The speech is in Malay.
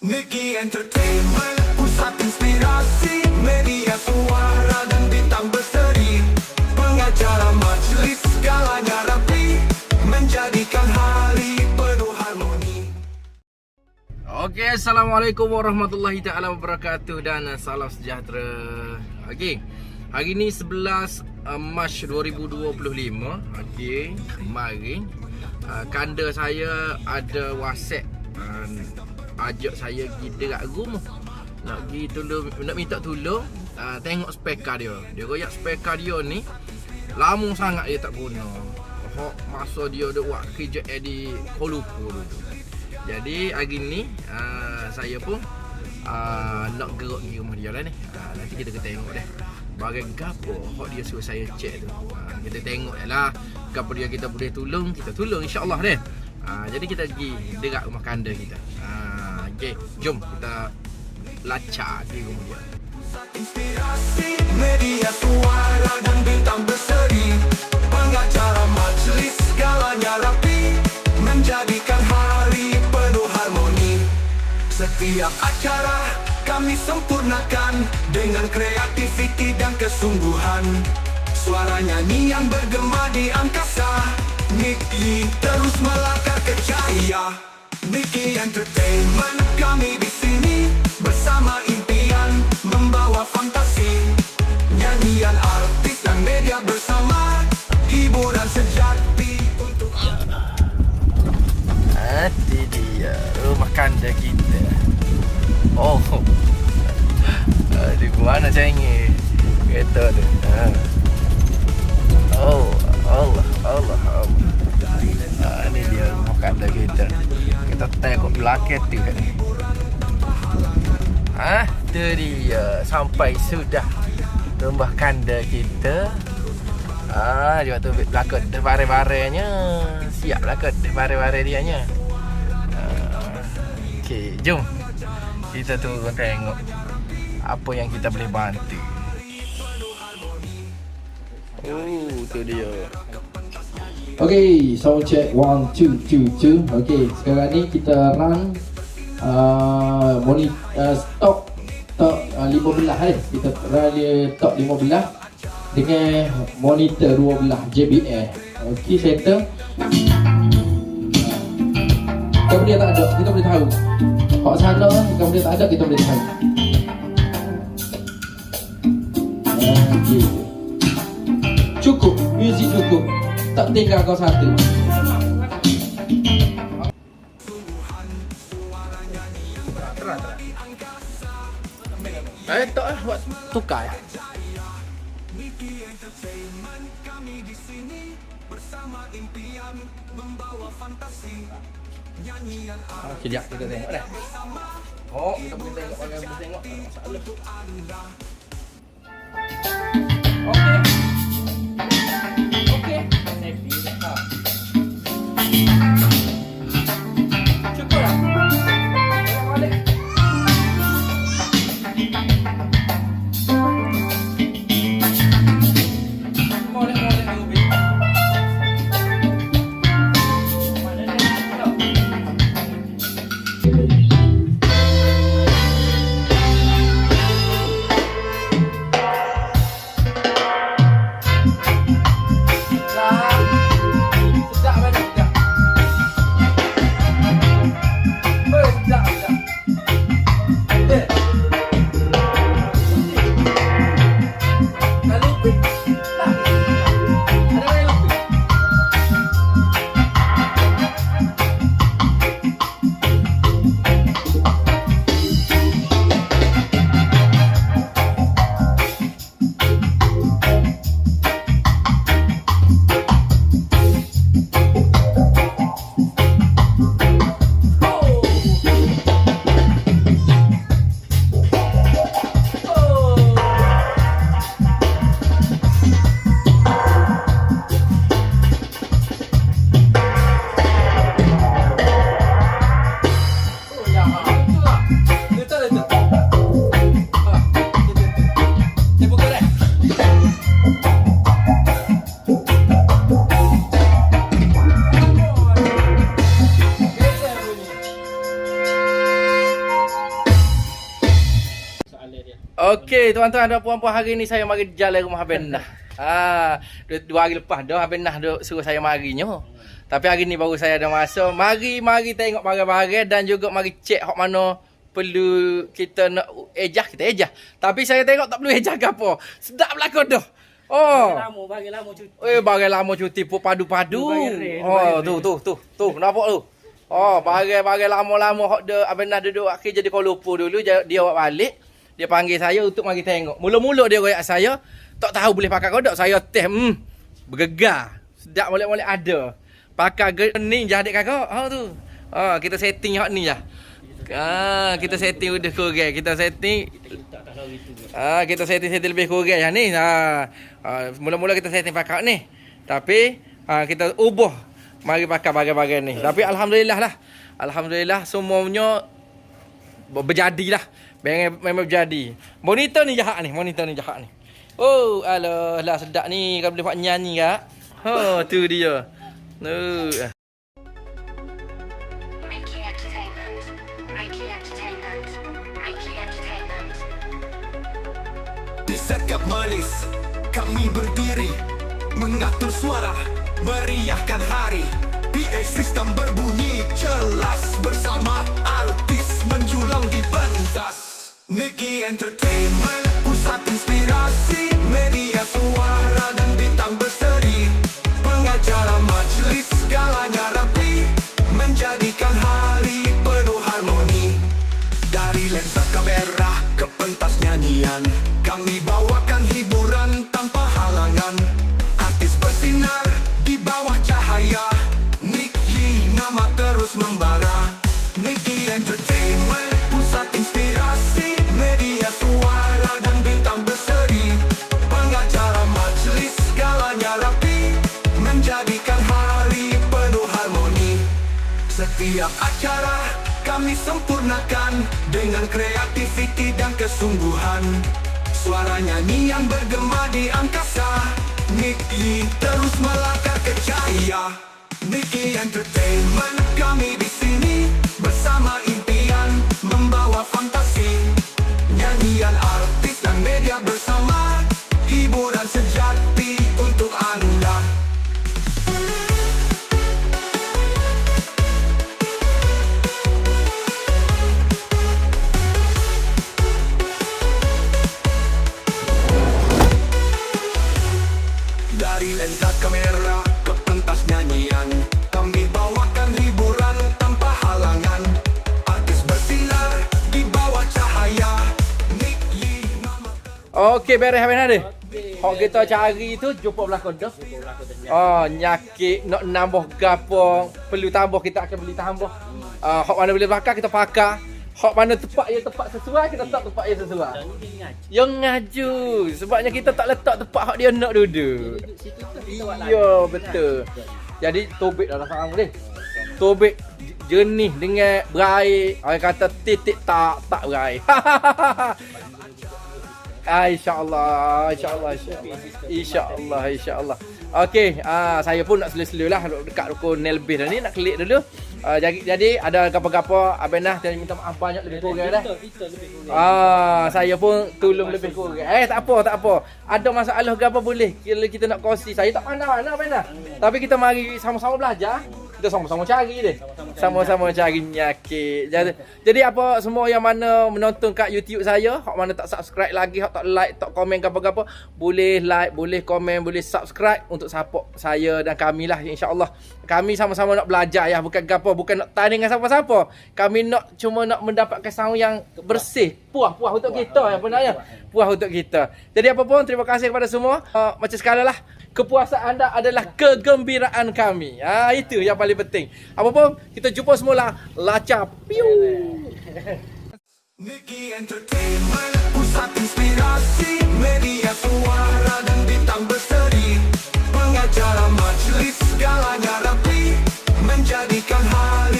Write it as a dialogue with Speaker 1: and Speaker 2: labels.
Speaker 1: Niki Entertainment Pusat inspirasi Media suara dan bintang berseri Pengacara majlis Segalanya rapi Menjadikan hari penuh harmoni
Speaker 2: Okey, Assalamualaikum warahmatullahi taala wabarakatuh dan salam sejahtera. Okey. Hari ni 11 uh, Mac 2025. Okey, kemarin uh, kanda saya ada WhatsApp uh, ajak saya pergi dekat rumah. Nak pergi tolong nak minta tolong uh, tengok speaker dia. Dia royak speaker dia ni lama sangat dia tak guna. Hok masa dia duk buat kerja di Kuala Lumpur dulu. Jadi hari ni uh, saya pun uh, nak gerak pergi rumah dia lah ni. Uh, nanti kita kena tengok deh. Bagai gapo hok dia suruh saya cek tu. Uh, kita tengok lah gapo dia kita boleh tolong, kita tolong insya-Allah deh. Uh, jadi kita pergi dekat rumah kanda kita. Uh, okey, jom kita lacak di rumah dia.
Speaker 1: Inspirasi Media suara dan bintang berseri. Pengacara majlis Segalanya rapi. Menjadikan hari penuh harmoni. Setiap acara kami sempurnakan Dengan kreativiti dan kesungguhan. Suara nyanyi yang bergema di angkasa. Niki terus melangkah ke Niki Entertainment kami di sini Bersama impian membawa fantasi Nyanyian artis dan media bersama Hiburan sejati untuk
Speaker 2: Hati dia. Rumah kanda kita. Oh. Di mana cengi Kereta tu ha. Oh Allah Allah Allah. Ha, Ini dia rumah kanda kita Kita tengok belakang tu kan Ah, tu dia Sampai sudah Rumah kanda kita Ah, dia waktu belakang bare-barenya Siap belakang bare-bare dia nya. Ah, Okey, jom. Kita turun tengok apa yang kita boleh bantu. Oh, tu dia.
Speaker 3: Okay, sound check one two two two. Okay, sekarang ni kita run uh, monitor uh, stock top uh, 15 eh. Kita run dia top 15 dengan monitor 12 JBL. Okay, center. Kamu dia tak ada, kita boleh tahu. Kalau sana, kamu dia tak ada, kita boleh tahu. Cukup, muzik cukup. Tak tinggal kau satu.
Speaker 2: Eh, tak lah buat tukar ya.
Speaker 1: Niki Entertainment kami di sini Bersama impian membawa fantasi Nyanyian artis
Speaker 2: Okey, jap kita tengok dah. Oh, kita boleh tengok bagi boleh tengok. Tak ada masalah. Okey, tuan-tuan dan puan-puan hari ni saya mari jalan rumah Abang Nah. Ah, dua, dua hari lepas dah Abang Nah duk suruh saya marinya. Tapi hari ni baru saya ada masa. Mari mari tengok barang-barang dan juga mari cek hok mana perlu kita nak ejah kita ejah. Tapi saya tengok tak perlu ejah ke apa. Sedap belaka dah. Oh.
Speaker 4: Lama, bagi lama cuti.
Speaker 2: Eh, barang lama cuti pun padu-padu. Oh, tu tu tu tu nampak tu. Oh, barang-barang lama-lama hok dia Abang Nah duduk akhir jadi Kuala Lumpur dulu dia bawa balik. Dia panggil saya untuk mari tengok. Mula-mula dia royak saya, tak tahu boleh pakai kodok. Saya teh hmm, bergegar. Sedap molek-molek ada. Pakai gening je adik kakak. Ha tu. Ha, kita setting hok ni lah. Ah, kita setting udah kurang. Kita setting
Speaker 4: itu.
Speaker 2: Ah, kita setting-setting lebih kurang yang ni. Ha. Ah, mula-mula kita setting pakai ni. Tapi ah, kita ubah mari pakai bagian-bagian ni. Tapi alhamdulillah lah. Alhamdulillah semuanya ber- berjadi lah. Memang memang berjadi. Monitor ni jahat ni, monitor ni jahat ni. Oh, alah, lah sedap ni kalau boleh buat nyanyi kak. Ha, tu dia. Nu.
Speaker 5: Mikey Entertainment. Mikey Entertainment. Mikey Entertainment.
Speaker 1: Di setiap malis kami berdiri Mengatur suara, meriahkan hari PA sistem berbunyi jelas Bersama Niki Entertainment, pusat inspirasi Media suara dan bintang berseri. Pengacara setiap acara kami sempurnakan dengan kreativiti dan kesungguhan. Suara nyanyi yang bergema di angkasa. Nicky terus melangkah ke cahaya. Nicky Entertainment kami di sini bersama impian membawa fantasi. Nyanyian artis dan media bersama hiburan sejati
Speaker 2: Okey, beres habis ada. Hok kita cari tu jumpa belakang dah. Oh, nyakit nak nambah gapo, perlu tambah kita akan beli tambah. Ah, hok mana boleh pakai kita pakai. Hok mana tepat ya tepat sesuai kita letak tepat ya sesuai. Yang ngaju sebabnya kita tak letak tempat hok dia nak duduk. Ya,
Speaker 4: lagu.
Speaker 2: betul. Jadi tobek dah rasa ni. Tobek jernih dengan berair. Orang kata titik tak tak berair. Ah, InsyaAllah InsyaAllah InsyaAllah InsyaAllah InsyaAllah Okey ah, Saya pun nak selu-selu lah Dekat rukun nail base dah ni Nak klik dulu ah, jadi, jadi ada gapa-gapa Abang Nah Saya minta maaf banyak lebih kurang dah
Speaker 4: kurang.
Speaker 2: Ah, saya pun tolong lebih kurang. Eh, tak apa, tak apa. Ada masalah ke apa boleh. Kalau kita nak kongsi. Saya tak pandai mana mana. Tapi kita mari sama-sama belajar. Kita sama-sama cari dia. Sama-sama cari nyakit. Jadi, jadi apa semua yang mana menonton kat YouTube saya, hak mana tak subscribe lagi, hak tak like, tak komen apa-apa, boleh like, boleh komen, boleh subscribe untuk support saya dan kami lah insya-Allah. Kami sama-sama nak belajar ya, bukan gapo, bukan nak tanding dengan siapa-siapa. Kami nak cuma nak mendapatkan sound yang bersih, puas-puas untuk kita yang sebenarnya. Puas untuk kita. Jadi apa pun terima kasih kepada semua. Uh, macam sekali lah kepuasan anda adalah kegembiraan kami. Ha, itu yang paling penting. Apa pun, kita jumpa semula. Laca. Piu.
Speaker 1: Niki Entertainment, pusat inspirasi, media suara dan bintang berseri. Pengacara majlis rapi, menjadikan hari.